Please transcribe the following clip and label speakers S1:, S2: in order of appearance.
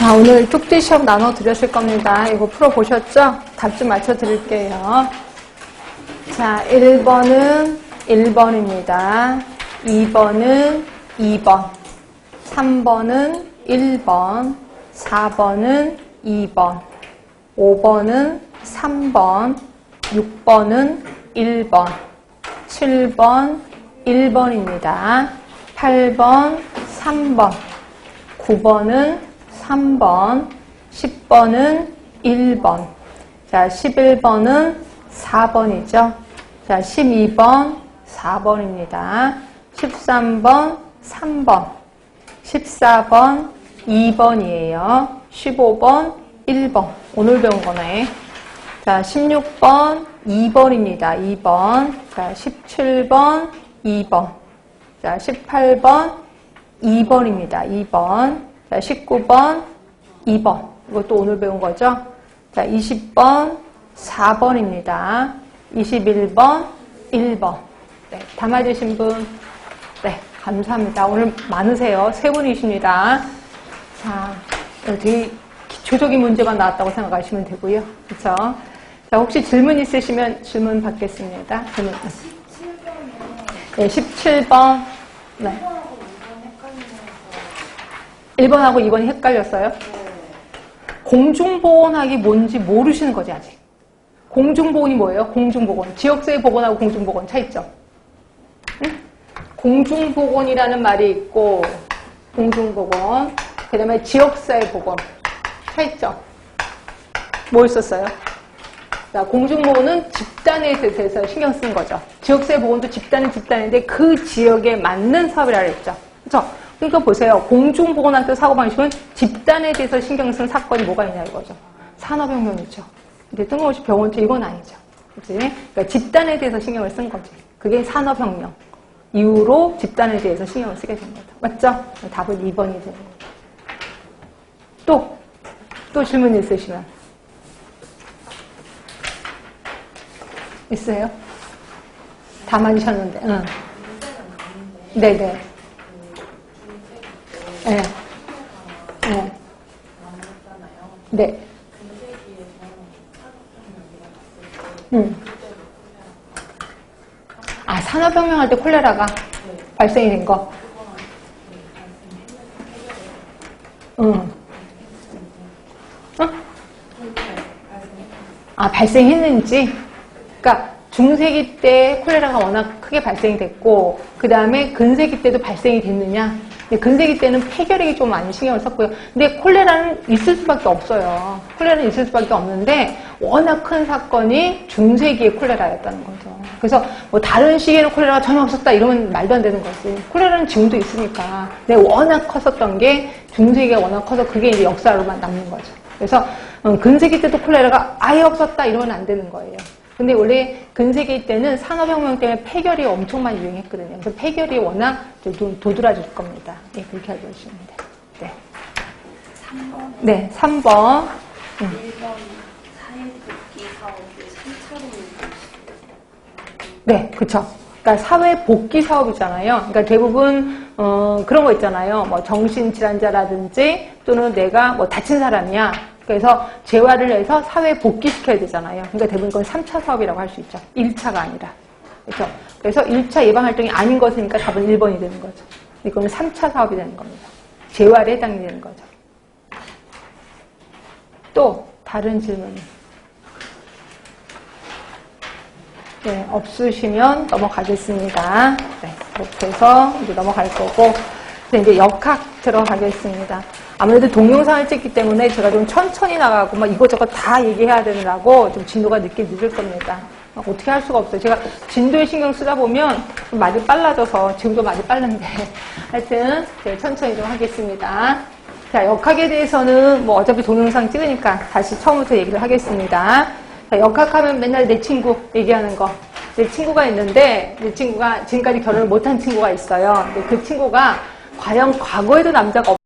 S1: 자, 오늘 쪽지 시험 나눠 드렸을 겁니다. 이거 풀어보셨죠? 답 좀 맞춰 드릴게요. 자, 1번은 1번입니다. 2번은 2번. 3번은 1번. 4번은 2번. 5번은 3번. 6번은 1번. 7번 1번입니다. 8번 3번. 9번은 3번, 10번은 1번, 자, 11번은 4번이죠. 자, 12번 4번입니다. 13번 3번, 14번 2번이에요. 15번 1번. 오늘 배운 거네. 자, 16번 2번입니다. 2번. 자, 17번 2번. 자, 18번 2번입니다. 2번. 자, 19번 2번. 이것도 오늘 배운 거죠. 자, 20번 4번입니다. 21번 1번. 네, 다 맞으신 분? 네, 감사합니다. 오늘 많으세요. 세 분이십니다. 자, 되게 기초적인 문제만 나왔다고 생각하시면 되고요. 그렇죠? 자, 혹시 질문 있으시면 질문 받겠습니다. 질문. 네, 17번. 네. 1번하고 2번이 헷갈렸어요? 공중보건학이 뭔지 모르시는 거지, 아직. 공중보건이 뭐예요? 공중보건. 지역사회 보건하고 공중보건 차있죠? 응? 공중보건이라는 말이 있고, 공중보건. 그 다음에 지역사회 보건. 차있죠? 뭘 썼어요? 자, 공중보건은 집단에 대해서 신경 쓰는 거죠. 지역사회 보건도 집단은 집단인데 그 지역에 맞는 사업이라 그랬죠. 그렇죠? 그러니까 보세요. 공중보건학교 사고방식은 집단에 대해서 신경 쓰는 사건이 뭐가 있냐 이거죠. 산업혁명이죠. 근데 뜬금없이 병원체 이건 아니죠. 그치? 그러니까 집단에 대해서 신경을 쓴 거지. 그게 산업혁명 이후로 집단에 대해서 신경을 쓰게 된 거죠. 맞죠? 답은 2번이 되는 거죠. 또, 또 질문 있으시면. 있어요? 다 맞으셨는데, 응. 네네. 네. 네. 네. 음. 아, 산업혁명 할 때 콜레라가 발생이 된 거? 응. 어? 아, 발생했는지? 그러니까 중세기 때 콜레라가 워낙 크게 발생이 됐고, 그 다음에 근세기 때도 발생이 됐느냐? 근세기 때는 폐결핵이 좀 많이 신경을 썼고요. 근데 콜레라는 있을 수밖에 없어요. 콜레라는 있을 수밖에 없는데 워낙 큰 사건이 중세기의 콜레라였다는 거죠. 그래서 뭐 다른 시기에는 콜레라가 전혀 없었다 이러면 말도 안 되는 거지. 콜레라는 지금도 있으니까. 근데 워낙 컸었던 게 중세기가 워낙 커서 그게 이제 역사로만 남는 거죠. 그래서 음, 근세기 때도 콜레라가 아예 없었다 이러면 안 되는 거예요. 근데 원래 근세기 때는 산업혁명 때문에 폐결이 엄청 많이 유행했거든요. 그래서 폐결이 워낙 도드라질 겁니다. 네, 그렇게 알고 계시면 돼요. 네.
S2: 3번.
S1: 네, 3번.
S2: 1번 사회복귀 사업을 3차로
S1: 네, 그쵸. 그러니까 사회 복귀 사업이잖아요. 그러니까 대부분 어, 그런 거 있잖아요. 뭐 정신 질환자라든지 또는 내가 뭐 다친 사람이야. 그래서 재활을 해서 사회 복귀시켜야 되잖아요. 그러니까 대부분 그건 3차 사업이라고 할 수 있죠. 1차가 아니라. 그렇죠? 그래서 1차 예방활동이 아닌 것이니까 답은 1번이 되는 거죠. 이거는 3차 사업이 되는 겁니다. 재활에 해당되는 거죠. 또 다른 질문. 네, 없으시면 넘어가겠습니다. 네, 이렇게 해서 이제 넘어갈 거고, 이제 역학 들어가겠습니다. 아무래도 동영상을 찍기 때문에 제가 좀 천천히 나가고 막 이것저것 다 얘기해야 되느라고 좀 진도가 늦게 늦을 겁니다. 어떻게 할 수가 없어요. 제가 진도에 신경 쓰다 보면 좀 많이 빨라져서 지금도 많이 빠른데 하여튼 천천히 좀 하겠습니다. 자, 역학에 대해서는 뭐 어차피 동영상 찍으니까 다시 처음부터 얘기를 하겠습니다. 자, 역학하면 맨날 내 친구 얘기하는 거. 내 친구가 있는데 내 친구가 지금까지 결혼을 못한 친구가 있어요. 근데 그 친구가 과연 과거에도 남자가